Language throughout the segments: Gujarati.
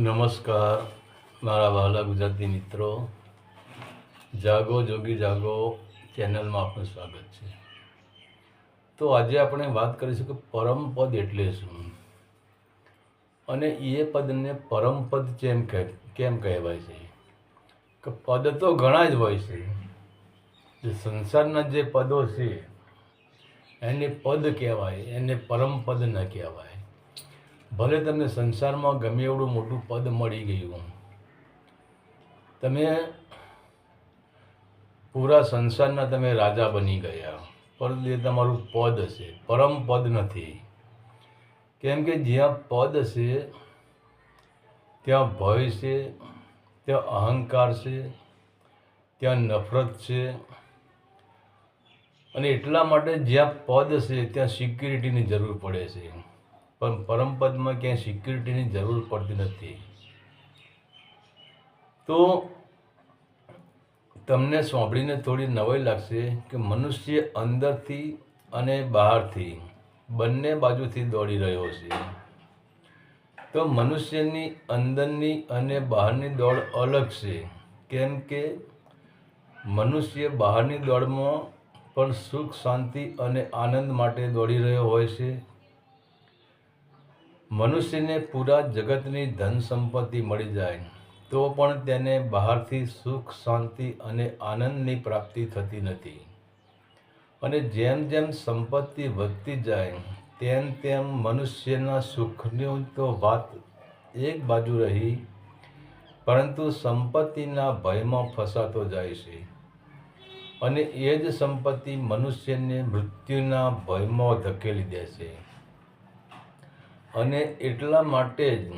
નમસ્કાર, મારા વહાલા ગુજરાતી મિત્રો. જાગો, જોગી જાગો ચેનલમાં આપનું સ્વાગત છે. તો આજે આપણે વાત કરીશું કે પરમપદ એટલે શું? અને એ પદને પરમપદ કેમ કેમ કહેવાય છે? કે પદ તો ઘણા જ હોય છે. જે સંસારના જે પદો છે, એને પદ કહેવાય, એને પરમપદ ન કહેવાય. ભલે તમને સંસારમાં ગમે એવડું મોટું પદ મળી ગયું. તમે પૂરા સંસારના તમે રાજા બની ગયા. પરંતુ એ તમારું પદ હશે, પરમ પદ નથી. કેમ કે જ્યાં પદ છે, ત્યાં ભય છે, ત્યાં અહંકાર છે, ત્યાં નફરત છે. અને એટલા માટે જ્યાં પદ છે, ત્યાં સિક્યુરિટીની જરૂર પડે છે. પણ પરમપદમાં ક્યાંય સિક્યુરિટીની જરૂર પડતી નથી. તો તમને સાંભળીને થોડી નવાઈ લાગશે કે મનુષ્ય અંદરથી અને બહારથી બંને બાજુથી દોડી રહ્યો છે. તો મનુષ્યની અંદરની અને બહારની દોડ અલગ છે. કેમ કે મનુષ્ય બહારની દોડમાં પણ સુખ, શાંતિ અને આનંદ માટે દોડી રહ્યો હોય છે. મનુષ્યને પૂરા જગતની ધન સંપત્તિ મળી જાય, તો પણ તેને બહારથી સુખ, શાંતિ અને આનંદની પ્રાપ્તિ થતી નથી. અને જેમ જેમ સંપત્તિ વધતી જાય, તેમ તેમ મનુષ્યના સુખની તો વાત એક બાજુ રહી, પરંતુ સંપત્તિના ભયમાં ફસાતો જાય છે. અને એ જ સંપત્તિ મનુષ્યને મૃત્યુના ભયમાં ધકેલી દે છે. અને એટલા માટે જ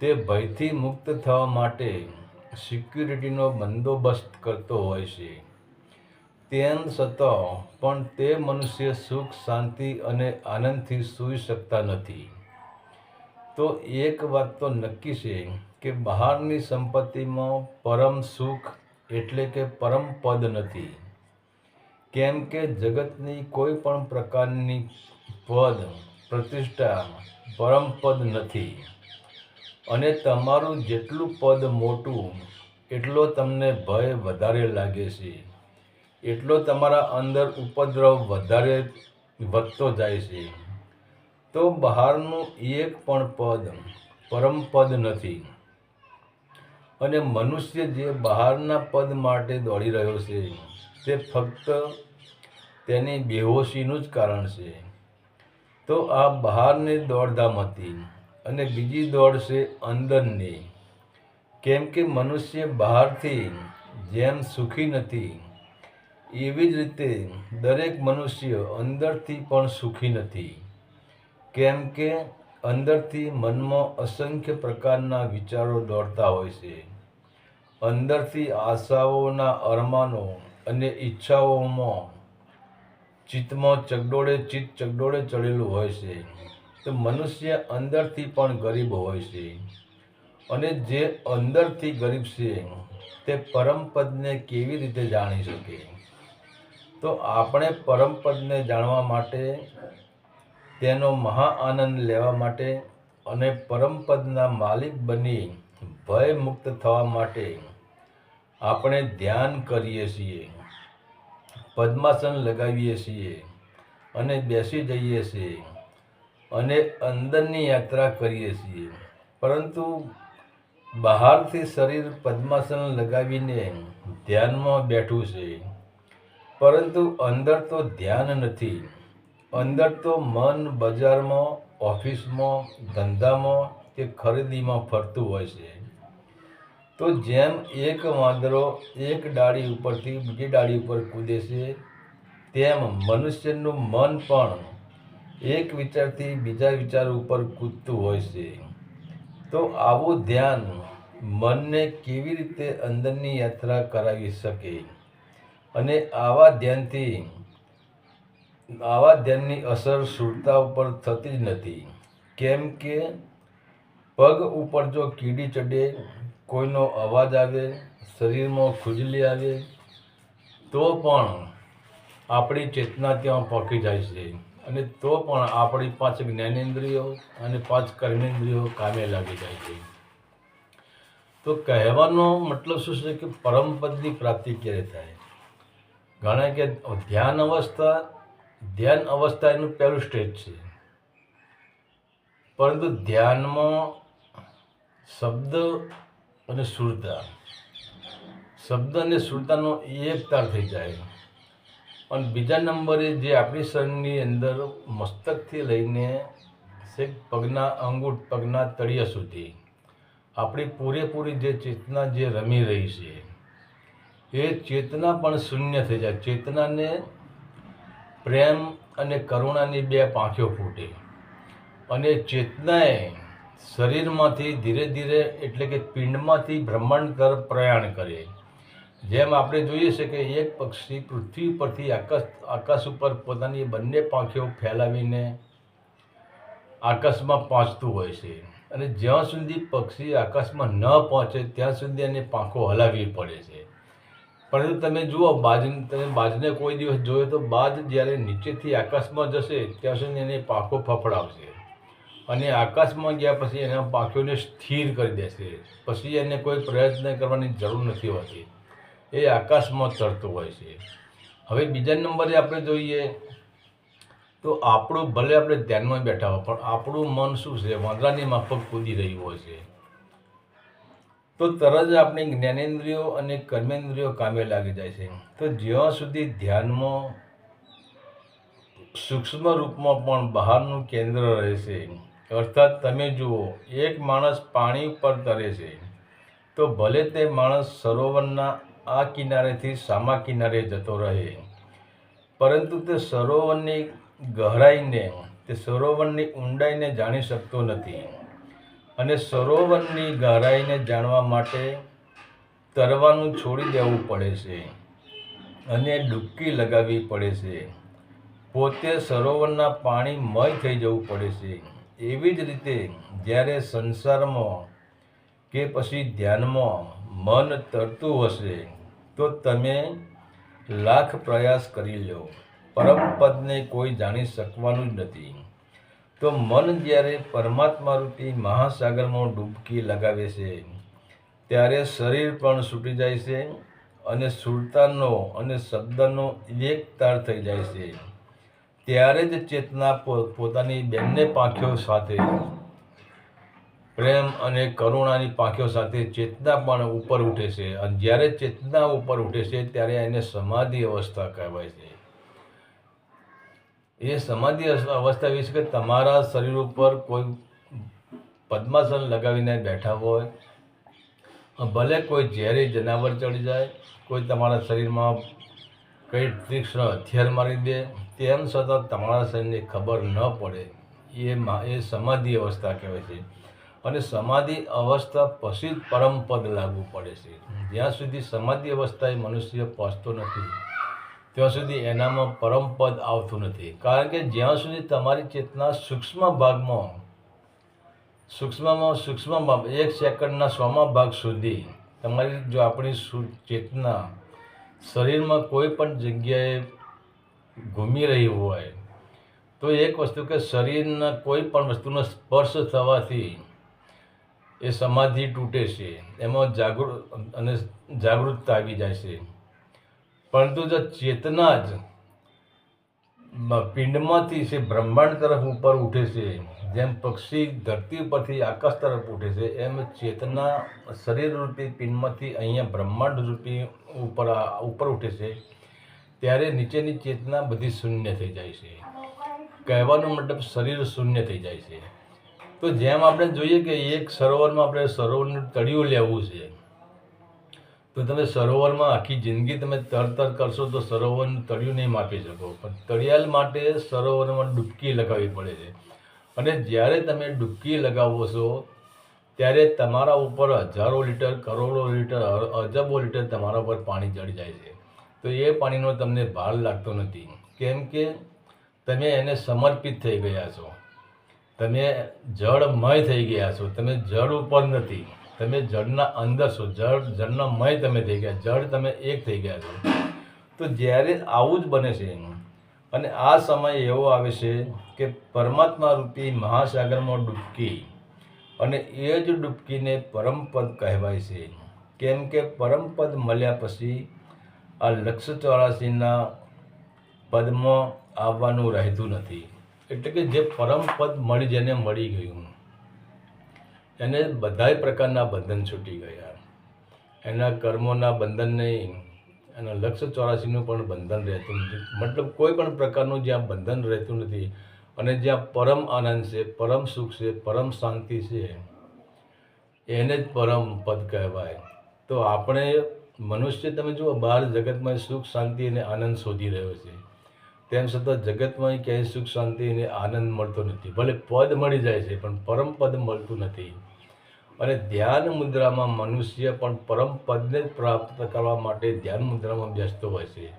તે ભયથી મુક્ત થવા માટે સિક્યુરિટીનો બંદોબસ્ત કરતો હોય છે. તેમ છતાં પણ તે મનુષ્ય સુખ, શાંતિ અને આનંદથી સૂઈ શકતા નથી. તો એક વાત તો નક્કી છે કે બહારની સંપત્તિમાં પરમ સુખ એટલે કે પરમ પદ નથી. કેમ કે જગતની કોઈ પણ પ્રકારની પદ પ્રતિષ્ઠા પરમપદ નથી. અને તમારું જેટલું પદ મોટું, એટલો તમને ભય વધારે લાગે છે. એટલો તમારા અંદર ઉપદ્રવ વધારે વધતો જાય છે. તો બહારનું એક પણ પદ પરમપદ નથી. અને મનુષ્ય જે બહારના પદ માટે દોડી રહ્યો છે, તે ફક્ત તેની બેહોશીનું જ કારણ છે. તો આ બહારની દોડધામ હતી અને બીજી દોડ છે અંદરની. કેમ કે મનુષ્ય બહારથી જેમ સુખી નથી, એવી જ રીતે દરેક મનુષ્ય અંદરથી પણ સુખી નથી. કેમ કે અંદરથી મનમાં અસંખ્ય પ્રકારના વિચારો દોડતા હોય છે. અંદરથી આશાઓના અરમાનો અને ઈચ્છાઓમાં ચિત્તમાં ચગડોળે ચિત્ત ચગડોળે ચડેલું હોય છે. તો મનુષ્ય અંદરથી પણ ગરીબ હોય છે. અને જે અંદરથી ગરીબ છે, તે પરમપદને કેવી રીતે જાણી શકે? તો આપણે પરમપદને જાણવા માટે, તેનો મહા આનંદ લેવા માટે અને પરમપદના માલિક બની ભયમુક્ત થવા માટે આપણે ધ્યાન કરીએ છીએ. પદ્માસન લગાવીએ છીએ અને બેસી જઈએ છીએ અને અંદરની યાત્રા કરીએ છીએ. પરંતુ બહારથી શરીર પદ્માસન લગાવીને ધ્યાનમાં બેઠું છે. પરંતુ અંદર તો ધ્યાન નથી. અંદર તો મન બજારમાં, ઓફિસમાં, ધંધામાં કે ખરીદીમાં ફરતું હોય છે. તો જેમ એક વાંદરો એક ડાળી ઉપરથી બીજી ડાળી ઉપર કૂદે છે, તેમ મનુષ્યનું મન પણ એક વિચારથી બીજા વિચાર ઉપર કૂદતું હોય છે. તો આવું ધ્યાન મનને કેવી રીતે અંદરની યાત્રા કરાવી શકે? અને આવા ધ્યાનથી, આવા ધ્યાનની અસર સુરતા ઉપર થતી જ નથી. કેમ કે પગ ઉપર જો કીડી ચડે કોઈનો અવાજ આવે, શરીરમાં ખુજલી આવે, તો પણ આપણી ચેતના ત્યાં પહોંચી જાય છે. અને તો પણ આપણી પાંચ જ્ઞાનેન્દ્રિયો અને પાંચ કર્મેન્દ્રિયો કામે લાગી જાય છે. તો કહેવાનો મતલબ શું છે કે પરમપદની પ્રાપ્તિ ક્યારે થાય? ઘણા કે ધ્યાન અવસ્થા ધ્યાન અવસ્થા એનું પહેલું સ્ટેજ છે. પરંતુ ધ્યાનમાં શબ્દ અને સુરતા. શબ્દ અને સુરતાનો એકતાર થઈ જાય. અને બીજા નંબરે જે આપણી શરીરની અંદર મસ્તકથી લઈને છેક પગના અંગૂઠ, પગના તળિયા સુધી આપણી પૂરેપૂરી જે ચેતના જે રમી રહી છે, એ ચેતના પણ શૂન્ય થઈ જાય. ચેતનાને પ્રેમ અને કરુણાની બે પાંખીઓ ફૂટે. અને ચેતનાએ શરીરમાંથી ધીરે ધીરે એટલે કે પિંડમાંથી બ્રહ્માંડ તરફ પ્રયાણ કરે જેમ આપણે જોઈએ છે કે એક પક્ષી પૃથ્વી પરથી આકાશ આકાશ ઉપર પોતાની બંને પાંખીઓ ફેલાવીને આકાશમાં પહોંચતું હોય છે. અને જ્યાં સુધી પક્ષી આકાશમાં ન પહોંચે, ત્યાં સુધી એને પાંખો હલાવવી પડે છે. પરંતુ તમે જુઓ, બાજ, તમે બાજને કોઈ દિવસ જોયો તો બાજ જ્યારે નીચેથી આકાશમાં જશે, ત્યાં સુધી એને પાંખો ફફડાવશે. અને આકાશમાં ગયા પછી એના પાંખોને સ્થિર કરી દેશે પછી એને કોઈ પ્રયત્ન કરવાની જરૂર નથી હોતી. એ આકાશમાં ચડતું હોય છે. હવે બીજા નંબરે આપણે જોઈએ તો આપણું ભલે આપણે ધ્યાનમાં બેઠા હોય, પણ આપણું મન શું છે? વાંદરાની માફક કૂદી રહ્યું હોય છે. તો તરત જ આપણે જ્ઞાનેન્દ્રિયો અને કર્મેન્દ્રિયો કામે લાગી જાય છે. તો જ્યાં સુધી ધ્યાનમાં સૂક્ષ્મ રૂપમાં પણ બહારનું કેન્દ્ર રહેશે અર્થાત તમે જુઓ, એક માણસ પાણી ઉપર તરે છે, તો ભલે તે માણસ સરોવરના આ કિનારેથી સામા કિનારે જતો રહે, પરંતુ તે સરોવરની ગહરાઈને, તે સરોવરની ઊંડાઈને જાણી શકતો નથી. અને સરોવરની ગહરાઈને જાણવા માટે તરવાનું છોડી દેવું પડે છે અને ડૂબકી લગાવવી પડે છે. પોતે સરોવરના પાણી મય થઈ જવું પડે છે. એવી જ રીતે જ્યારે સંસારમાં કે પછી ધ્યાનમાં મન તરતું હશે, તો તમે લાખ પ્રયાસ કરી લો. પરમપદને કોઈ જાણી શકવાનું જ નથી. તો મન જ્યારે પરમાત્મા રૂપી મહાસાગરમાં ડૂબકી લગાવે છે, ત્યારે શરીર પણ છૂટી જાય છે અને સુરતાનો અને શબ્દનો એકતાર થઈ જાય છે. ત્યારે જ ચેતના પોતાની બંને પાંખીઓ સાથે, પ્રેમ અને કરુણાની પાંખીઓ સાથે ચેતના પણ ઉપર ઉઠે છે. અને જ્યારે ચેતના ઉપર ઉઠે છે, ત્યારે એને સમાધિ અવસ્થા કહેવાય છે. એ સમાધિ અવસ્થા છે કે તમારા શરીર ઉપર કોઈ પદ્માસન લગાવીને બેઠા હોય, ભલે કોઈ ઝેરી જનાવર ચડી જાય, કોઈ તમારા શરીરમાં કંઈ તીક્ષ્ણ હથિયાર મારી દે તેમ છતાં તમારા શરીરને ખબર ન પડે, એ એ સમાધિ અવસ્થા કહેવાય છે. અને સમાધિ અવસ્થા પછી જ પરમપદ લાગુ પડે છે. જ્યાં સુધી સમાધિ અવસ્થાએ મનુષ્ય પહોંચતો નથી, ત્યાં સુધી એનામાં પરમપદ આવતું નથી. કારણ કે જ્યાં સુધી તમારી ચેતના સૂક્ષ્મ ભાગમાં, સૂક્ષ્મમાં સૂક્ષ્મ ભાગ, એક સેકન્ડના સોમા ભાગ સુધી તમારી જો આપણી ચેતના શરીરમાં કોઈ પણ જગ્યાએ ઘૂમી રહી હોય, તો એક વસ્તુ કે શરીરના કોઈ પણ વસ્તુનો સ્પર્શ થવાથી એ સમાધિ તૂટે છે, એમાં જાગૃત અને જાગૃતતા આવી જાય છે. પરંતુ જો ચેતના જ પિંડમાંથી છે, બ્રહ્માંડ તરફ ઉપર ઉઠે છે, જેમ પક્ષી ધરતી ઉપરથી આકાશ તરફ ઉઠે છે, એમ ચેતના શરીર રૂપી પિંડમાંથી અહીંયા બ્રહ્માંડ રૂપી ઉપર ઉપર ઉઠે છે. ત્યારે નીચેની ચેતના બધી શૂન્ય થઈ જાય છે. કહેવાનો મતલબ શરીર શૂન્ય થઈ જાય છે. તો જેમ આપણે જોઈએ કે એક સરોવરમાં આપણે સરોવરનું તળિયું લેવું છે, તો તમે સરોવરમાં આખી જિંદગી તમે તર તર કરશો તો સરોવરનું તળિયું નહીં માપી શકો. પણ તળિયાલ માટે સરોવરમાં ડૂબકી લગાવવી પડે છે. અને જ્યારે તમે ડૂબકી લગાવો છો, ત્યારે તમારા ઉપર હજારો લીટર, કરોડો લીટર અજબો લીટર તમારા ઉપર પાણી ચડી જાય છે. તો એ પાણીનો તમને ભાર લાગતો નથી. કેમ કે તમે એને સમર્પિત થઈ ગયા છો. તમે જળમય થઈ ગયા છો. તમે જળ ઉપર નથી. તમે જળના અંદર છો. જળ, જળના મય તમે થઈ ગયા. જળ તમે એક થઈ ગયા છો. તો જ્યારે આવું જ બને છે, અને આ સમય એવો આવે છે કે પરમાત્મા રૂપી મહાસાગરમાં ડૂબકી, અને એ જ ડૂબકીને પરમપદ કહેવાય છે. કેમ કે પરમપદ મળ્યા પછી આ લક્ષ ચોરાસીના પદમાં આવવાનું રહેતું નથી. એટલે કે જે પરમપદ મળી જેને મળી ગયું. એને બધાય પ્રકારના બંધન છૂટી ગયા. એના કર્મોના બંધન નહીં, એના લક્ષ ચોરાસીનું પણ બંધન રહેતું નથી. મતલબ કોઈ પણ પ્રકારનું જ્યાં બંધન રહેતું નથી અને જ્યાં પરમ આનંદ છે, પરમ સુખ છે, પરમ શાંતિ છે, એને જ પરમ પદ કહેવાય. તો આપણે મનુષ્ય, તમે જુઓ બહાર જગતમાં સુખ, શાંતિ અને આનંદ શોધી રહ્યો છે. તેમ છતાં જગતમાં ક્યાંય સુખ, શાંતિ અને આનંદ મળતો નથી. ભલે પદ મળી જાય છે, પણ પરમ પદ મળતું નથી. અને ધ્યાન મુદ્રામાં મનુષ્ય પણ પરમ પદને જ પ્રાપ્ત કરવા માટે ધ્યાન મુદ્રામાં બેસતો હોય છે.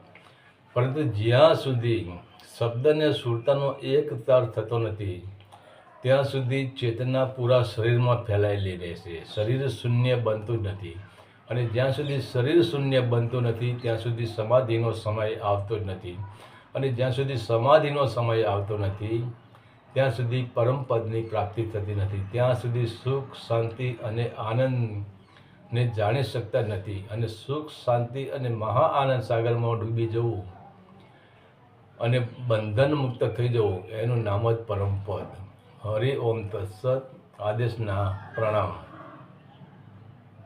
પરંતુ જ્યાં સુધી શબ્દને સુરતાનો એક તાર થતો નથી, ત્યાં સુધી ચેતના પૂરા શરીરમાં ફેલાયેલી રહેશે. શરીર શૂન્ય બનતું નથી. અને જ્યાં સુધી શરીર શૂન્ય બનતું નથી, ત્યાં સુધી સમાધિનો સમય આવતો જ નથી. અને જ્યાં સુધી સમાધિનો સમય આવતો નથી, ત્યાં સુધી પરમપદની પ્રાપ્તિ થતી નથી. ત્યાં સુધી સુખ, શાંતિ અને આનંદને જાણી શકતા નથી. અને સુખ, શાંતિ અને મહા આનંદ સાગરમાં ડૂબી જવું અને બંધન મુક્ત થઈ જવું, એનું નામ જ પરમપદ હરિ ઓમ તત્સત. આદેશના પ્રણામ.